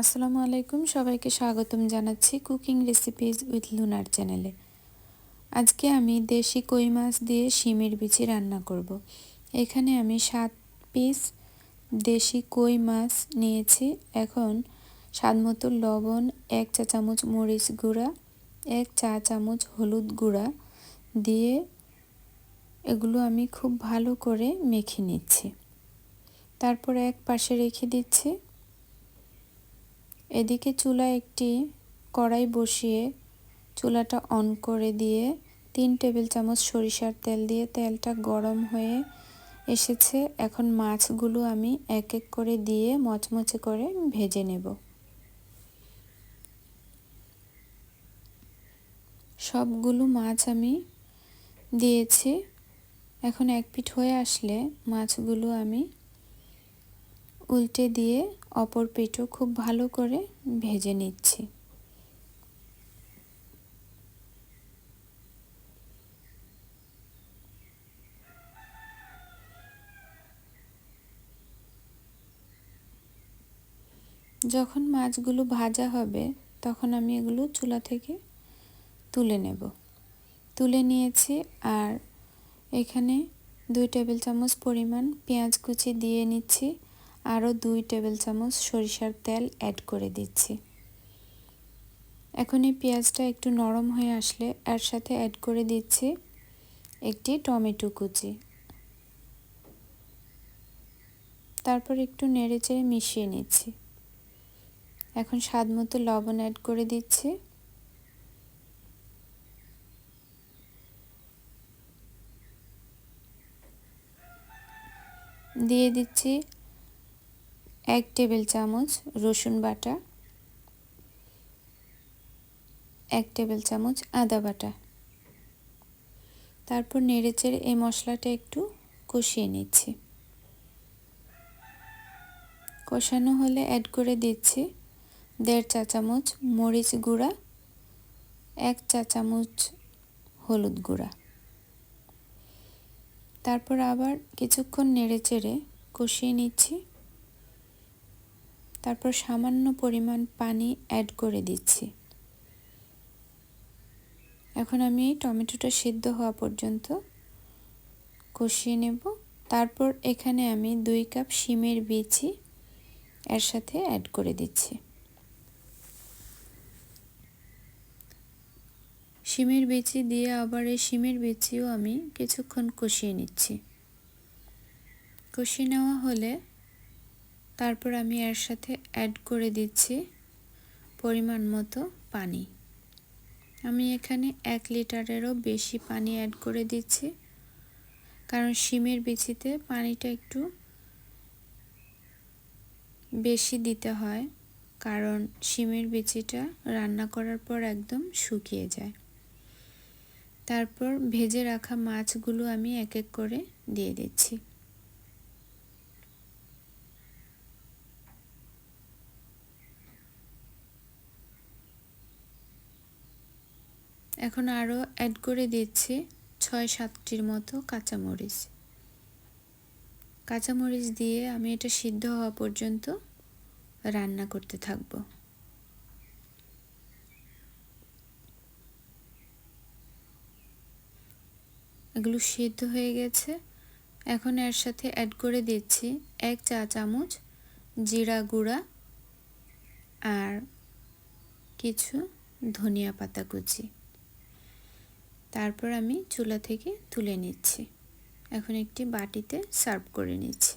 আসসালামু আলাইকুম। সবাইকে স্বাগতম জানাচ্ছি কুকিং রেসিপিজ উইথ লুনার চ্যানেলে। আজকে আমি দেশি কই মাছ দিয়ে শিমের বিচি রান্না করব। এখানে আমি সাত পিস দেশি কই মাছ নিয়েছি। এখন স্বাদ মতো লবণ, এক চা চামচ মরিচ গুঁড়া, এক চা চামচ হলুদ গুঁড়া দিয়ে এগুলো আমি খুব ভালো করে মেখে নিচ্ছি। তারপর এক পাশে রেখে দিচ্ছি। এদিকে চুলা একটি কড়াই বসিয়ে চুলাটা অন করে দিয়ে তিন টেবিল চামচ সরিষার তেল দিয়ে তেলটা গরম হয়ে এসেছে। এখন মাছগুলো আমি এক এক করে দিয়ে মচমচে করে ভেজে নেব। সবগুলো মাছ আমি দিয়েছি। এখন এক পিঠ হয়ে আসলে মাছগুলো আমি উল্টে দিয়ে অপর পেটও খুব ভালো করে ভেজে নিচ্ছি। যখন মাছগুলো ভাজা হবে, তখন আমি এগুলো চুলা থেকে তুলে নেব। তুলে নিয়েছি আর এখানে দুই টেবিল চামচ পরিমাণ পেঁয়াজ কুচি দিয়ে নিচ্ছি। আরও দুই টেবিল চামচ সরিষার তেল অ্যাড করে দিচ্ছি। এখন এই পেঁয়াজটা একটু নরম হয়ে আসলে এর সাথে অ্যাড করে দিচ্ছি একটি টমেটো কুচি। তারপর একটু নেড়েচেড়ে মিশিয়ে নিচ্ছি। এখন স্বাদ মতো লবণ অ্যাড করে দিচ্ছি। দিয়ে দিচ্ছি এক টেবিল চামচ রসুন বাটা, এক টেবিল চামচ আদা বাটা। তারপর নেড়েচেড়ে এই মশলাটা একটু কষিয়ে নিচ্ছি। কষানো হলে অ্যাড করে দিচ্ছি দেড় চা চামচ মরিচ গুঁড়া, এক চা চামচ হলুদ গুঁড়া। তারপর আবার কিছুক্ষণ নেড়েচেড়ে কষিয়ে নিচ্ছি। তারপর সামান্য পরিমাণ পানি অ্যাড করে দিচ্ছি। এখন আমি টমেটোটা সিদ্ধ হওয়া পর্যন্ত কষিয়ে নেব। তারপর এখানে আমি দুই কাপ শিমের বিচি এর সাথে অ্যাড করে দিচ্ছি। শিমের বিচি দিয়ে আবার এই শিমের বিচিও আমি কিছুক্ষণ কষিয়ে নিচ্ছি। কষিয়ে নেওয়া হলে তারপর আমি এর সাথে অ্যাড করে দিচ্ছি পরিমাণ মতো পানি। আমি এখানে এক লিটারেরও বেশি পানি অ্যাড করে দিচ্ছি, কারণ শিমের বিচিতে পানিটা একটু বেশি দিতে হয়, কারণ শিমের বিচিটা রান্না করার পর একদম শুকিয়ে যায়। তারপর ভেজে রাখা মাছগুলো আমি এক এক করে দিয়ে দিচ্ছি। এখন আরও অ্যাড করে দিচ্ছি ছয় সাতটির মতো কাঁচামরিচ। কাঁচামরিচ দিয়ে আমি এটা সিদ্ধ হওয়া পর্যন্ত রান্না করতে থাকব। এগুলো সিদ্ধ হয়ে গেছে। এখন এর সাথে অ্যাড করে দিচ্ছি এক চা চামচ জিরা গুঁড়া আর কিছু ধনিয়া পাতা কুচি। তারপর আমি চুলা থেকে তুলে নিচ্ছি। এখন একটি বাটিতে সার্ভ করে নিচ্ছি।